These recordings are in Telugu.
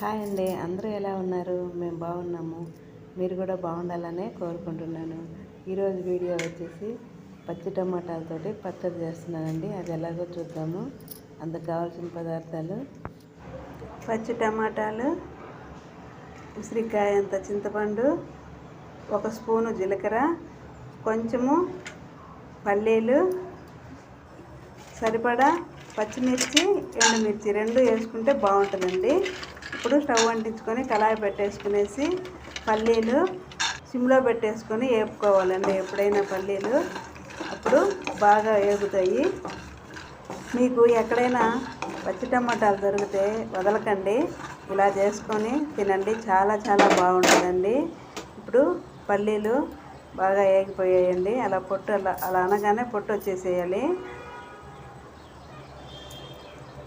హాయ్ అండి. అందరూ ఎలా ఉన్నారు? మేము బాగున్నాము. మీరు కూడా బాగుండాలనే కోరుకుంటున్నాను. ఈరోజు వీడియో వచ్చేసి పచ్చి టమాటాలతోటి పచ్చడి చేస్తున్నానండి. అది ఎలాగో చూద్దాము. అందుకు కావాల్సిన పదార్థాలు. పచ్చి టమాటాలు ఉసిరికాయ అంత చింతపండు ఒక స్పూను జీలకర్ర కొంచెము పల్లీలు సరిపడా పచ్చిమిర్చి ఎండుమిర్చి రెండు వేసుకుంటే బాగుంటుందండి. ఇప్పుడు స్టవ్ అంటించుకొని కళాయి పెట్టేసుకునేసి పల్లీలు సిమ్లో పెట్టేసుకొని వేపుకోవాలండి ఎప్పుడైనా పల్లీలు. అప్పుడు బాగా వేగుతాయి మీకు ఎక్కడైనా పచ్చి టమాటాలు దొరికితే వదలకండి. ఇలా చేసుకొని తినండి. చాలా చాలా బాగుంటుందండి. ఇప్పుడు పల్లీలు బాగా వేగిపోయాయండి అలా పొట్టు అలా అలా అనగానే పొట్టు వచ్చేసేయాలి.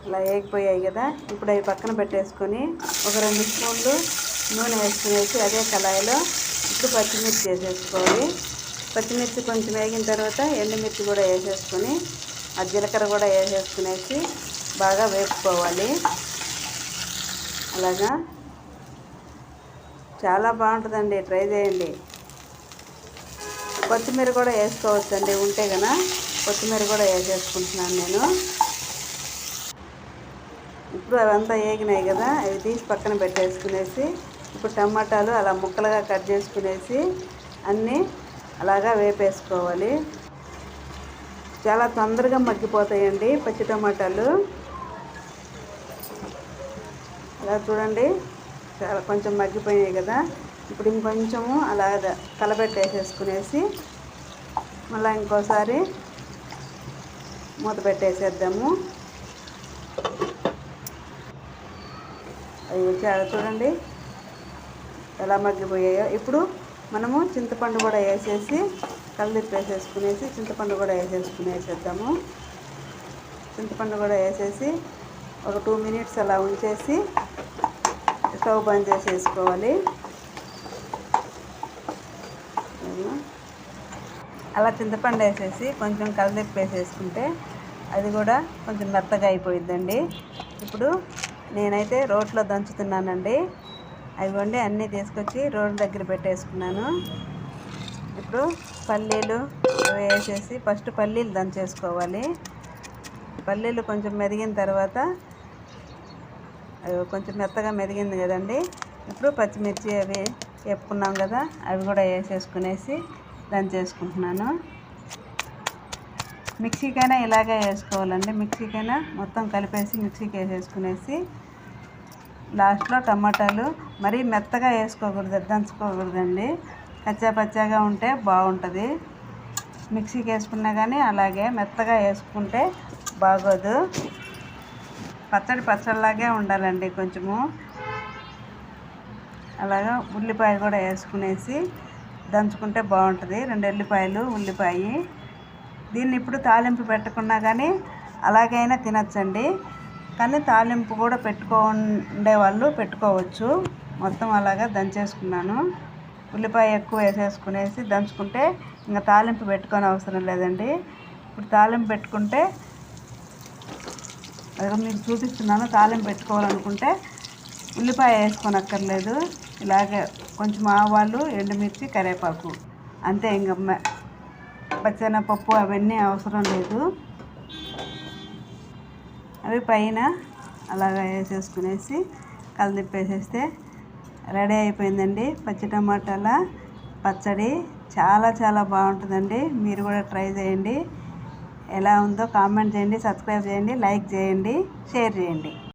ఇలా వేగిపోయాయి కదా ఇప్పుడు అవి పక్కన పెట్టేసుకొని ఒక రెండు స్పూన్లు నూనె వేసుకునేసి అదే కళాయిలో ఇప్పుడు పచ్చిమిర్చి వేసేసుకోవాలి. పచ్చిమిర్చి కొంచెం వేగిన తర్వాత ఎండుమిర్చి కూడా వేసేసుకొని ఆ జీలకర్ర కూడా వేసేసుకునేసి బాగా వేపుకోవాలి. అలాగా? చాలా బాగుంటుందండి ట్రై చేయండి. కొత్తిమీర కూడా వేసుకోవచ్చండి ఉంటే కనుక కొత్తిమీర కూడా వేసేసుకుంటున్నాను నేను. ఇప్పుడు అవంతా వేగినాయి కదా అవి తీసి పక్కన పెట్టేసుకునేసి ఇప్పుడు టమాటాలు అలా ముక్కలుగా కట్ చేసుకునేసి అన్నీ అలాగా వేపేసుకోవాలి. చాలా తొందరగా మగ్గిపోతాయండి పచ్చి టమాటాలు. అలా చూడండి చాలా కొంచెం మగ్గిపోయినాయి కదా. ఇప్పుడు ఇంకొంచెము అలా కలబెట్టేసేసుకునేసి మళ్ళీ ఇంకోసారి మూత పెట్టేసేద్దాము. చూడండి ఎలా మగ్గిపోయాయో. ఇప్పుడు మనము చింతపండు కూడా వేసేసి కలిదిప్పి వేసేసుకునేసి చింతపండు కూడా వేసేసుకునేసేద్దాము చింతపండు కూడా వేసేసి ఒక టూ మినిట్స్ అలా ఉంచేసి స్టవ్ బంద్ చేసేసుకోవాలి. అలా చింతపండు వేసేసి కొంచెం కలిదిప్పి వేసేసుకుంటే అది కూడా కొంచెం మెత్తగా అయిపోయిందండి ఇప్పుడు నేనైతే రోట్లో దంచుతున్నానండి. అవి వండి అన్నీ తీసుకొచ్చి రోడ్డు దగ్గర పెట్టేసుకున్నాను. ఇప్పుడు పల్లీలు వేసేసి ఫస్ట్ పల్లీలు దంచేసుకోవాలి. పల్లీలు కొంచెం మెదిగిన తర్వాత కొంచెం మెత్తగా మెదిగింది కదండి. ఇప్పుడు పచ్చిమిర్చి అవి వేపుకున్నాం కదా అవి కూడా వేసేసుకునేసి దంచేసుకుంటున్నాను. మిక్సీకైనా ఇలాగే వేసుకోవాలండి. మిక్సీకైనా మొత్తం కలిపేసి మిక్సీకి వేసేసుకునేసి లాస్ట్లో టమాటాలు మరీ మెత్తగా వేసుకోకూడదు దంచుకోకూడదండి. కచ్చా పచ్చాగా ఉంటే బాగుంటుంది. మిక్సీకి వేసుకున్నా కానీ అలాగే మెత్తగా వేసుకుంటే బాగోదు. పచ్చడి పచ్చడిలాగే ఉండాలండి కొంచెము. అలాగా ఉల్లిపాయ కూడా వేసుకునేసి దంచుకుంటే బాగుంటుంది. రెండు ఉల్లిపాయలు ఉల్లిపాయ దీన్ని ఇప్పుడు తాలింపు పెట్టకున్నా కానీ అలాగైనా తినచ్చండి. కానీ తాలింపు కూడా పెట్టుకో వాళ్ళు పెట్టుకోవచ్చు. మొత్తం అలాగా దంచేసుకున్నాను. ఉల్లిపాయ ఎక్కువ వేసేసుకునేసి దంచుకుంటే ఇంకా తాలింపు పెట్టుకొని అవసరం లేదండి. ఇప్పుడు తాలింపు పెట్టుకుంటే అది మీకు చూపిస్తున్నాను తాలింపు పెట్టుకోవాలనుకుంటే ఉల్లిపాయ వేసుకోనక్కర్లేదు. ఇలాగే కొంచెం ఆవాలు ఎండుమిర్చి కరివేపాకు. అంతే ఇంకా పచ్చెనపప్పు అవన్నీ అవసరం లేదు. అవి పైన అలాగా వేసేసుకునేసి కలిదిప్పేసేస్తే రెడీ అయిపోయిందండి. పచ్చి టమాటాల పచ్చడి చాలా చాలా బాగుంటుందండి. మీరు కూడా ట్రై చేయండి. ఎలా ఉందో కామెంట్ చేయండి సబ్స్క్రైబ్ చేయండి లైక్ చేయండి షేర్ చేయండి.